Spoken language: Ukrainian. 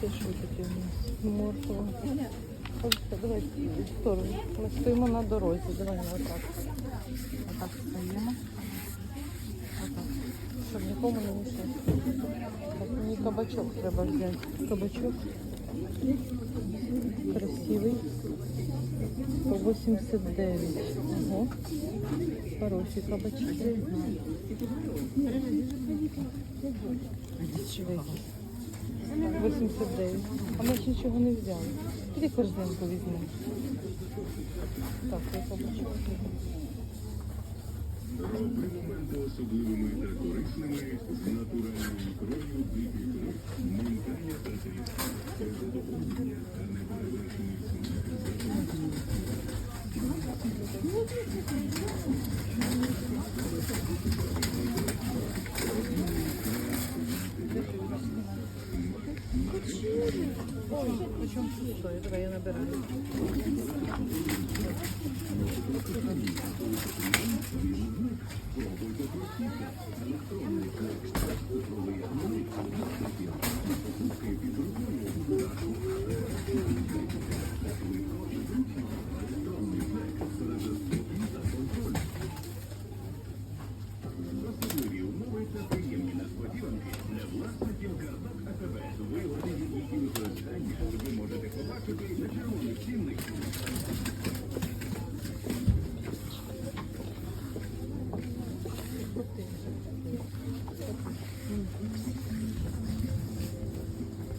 Це що таке у нас? Давай в сторону. Ми стоїмо на дорозі. Давай отак. Отак стоїмо. Отак. Щоб нікому не мішати. Так, мені кабачок треба взяти. Кабачок. Красивий. По 89. Ого. Хороший кабачок. Дивись. 89. А ми ж нічого не взяли. Іди корзинку візьмемо. Так, я побачу. Особливими та корисними з натуральною ікрою Ой, почем стоит? Давай я набираю.